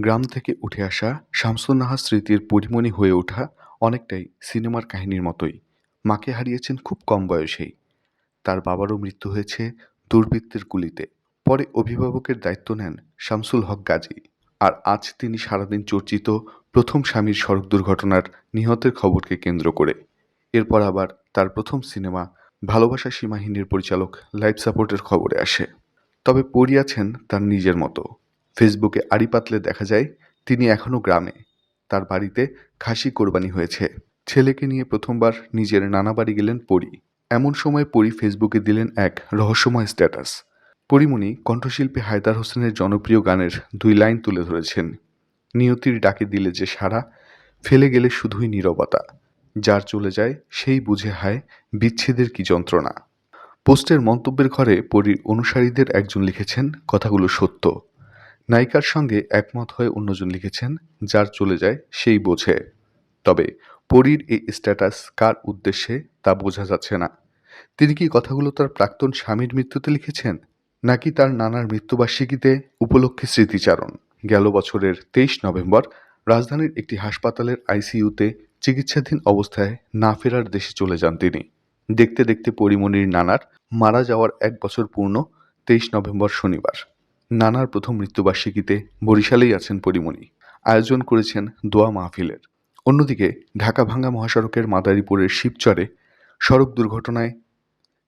গ্রাম থেকে উঠে আসা শামসুন্নাহার স্মৃতির পরিমণি হয়ে ওঠা অনেকটাই সিনেমার কাহিনীর মতোই। মাকে হারিয়েছেন খুব কম বয়সেই। তার বাবারও মৃত্যু হয়েছে দুর্বৃত্তের গুলিতে। পরে অভিভাবকের দায়িত্ব নেন শামসুল হক গাজী। আর আজ তিনি সারাদিন চর্চিত প্রথম স্বামীর সড়ক দুর্ঘটনার নিহতের খবরকে কেন্দ্র করে। এরপর আবার তার প্রথম সিনেমা ভালোবাসা সীমাহীনের পরিচালক লাইফ সাপোর্টের খবরে আসে। তবে পড়ি আছেন তার নিজের মতো। ফেসবুকে আড়ি পাতলে দেখা যায়, তিনি এখনও গ্রামে। তার বাড়িতে খাসি কোরবানি হয়েছে। ছেলেকে নিয়ে প্রথমবার নিজের নানা বাড়ি গেলেন পরি। এমন সময় পরি ফেসবুকে দিলেন এক রহস্যময় স্ট্যাটাস। পরিমণি কণ্ঠশিল্পী হায়দার হোসেনের জনপ্রিয় গানের দুই লাইন তুলে ধরেছেন। নিয়তির ডাকে দিলে যে সারা ফেলে গেলে শুধুই নীরবতা। যার চলে যায়, সেই বুঝে হায় বিচ্ছেদের কি যন্ত্রণা। পোস্টের মন্তব্যের ঘরে পরীর অনুসারীদের একজন লিখেছেন, কথাগুলো সত্য। নায়িকার সঙ্গে একমত হয়ে অন্যজন লিখেছেন, যার চলে যায় সেই বোঝে। তবে পরীর এই স্ট্যাটাস কার উদ্দেশ্যে তা বোঝা যাচ্ছে না। তিনি কি কথাগুলো তার প্রাক্তন স্বামীর মৃত্যুতে লিখেছেন, নাকি তার নানার মৃত্যুবার্ষিকীতে উপলক্ষে স্মৃতিচারণ? গেল বছরের তেইশ নভেম্বর, রাজধানীর একটি হাসপাতালের আইসিইউতে চিকিৎসাধীন অবস্থায় না ফেরার দেশে চলে যান তিনি। দেখতে দেখতে পরিমণির নানার মারা যাওয়ার এক বছর পূর্ণ, তেইশ নভেম্বর শনিবার। নানার প্রথম মৃত্যুবার্ষিকীতে বরিশালেই আছেন পরিমণি। আয়োজন করেছেন দোয়া মাহফিলের। অন্যদিকে ঢাকা ভাঙ্গা মহাসড়কের মাদারীপুরের শিবচরে সড়ক দুর্ঘটনায়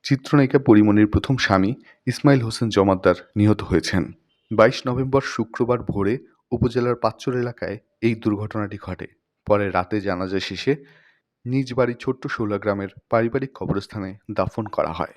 চিত্রনায়িকা পরিমণির প্রথম স্বামী ইসমাইল হোসেন জমাদ্দার নিহত হয়েছেন। বাইশ নভেম্বর শুক্রবার ভোরে উপজেলার পাঁচচর এলাকায় এই দুর্ঘটনাটি ঘটে। পরে রাতে জানাজা শেষে নিজ বাড়ি ছোট্ট শোলা গ্রামের পারিবারিক কবরস্থানে দাফন করা হয়।